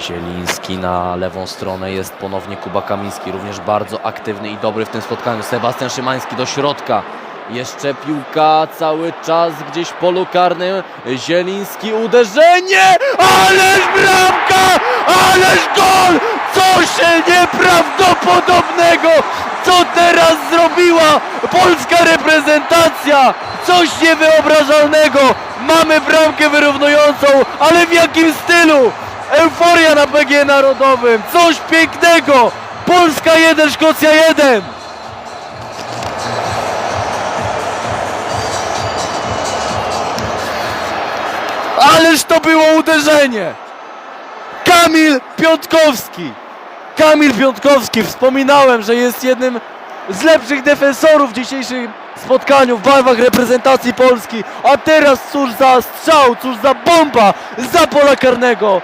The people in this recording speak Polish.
Zieliński na lewą stronę jest ponownie Kuba Kamiński, również bardzo aktywny i dobry w tym spotkaniu. Sebastian Szymański do środka. Jeszcze piłka cały czas gdzieś w polu karnym. Zieliński uderzenie! Ależ bramka! Ależ gol! Coś nieprawdopodobnego! Co teraz zrobiła polska reprezentacja? Coś niewyobrażalnego! Mamy bramkę wyrównującą, ale w jakim stylu? Euforia na PG Narodowym! Coś pięknego! Polska 1, Szkocja 1! Ależ to było uderzenie! Kamil Piątkowski! Kamil Piątkowski, wspominałem, że jest jednym z lepszych defensorów w dzisiejszym spotkaniu w barwach reprezentacji Polski. A teraz cóż za strzał, cóż za bomba za pola karnego.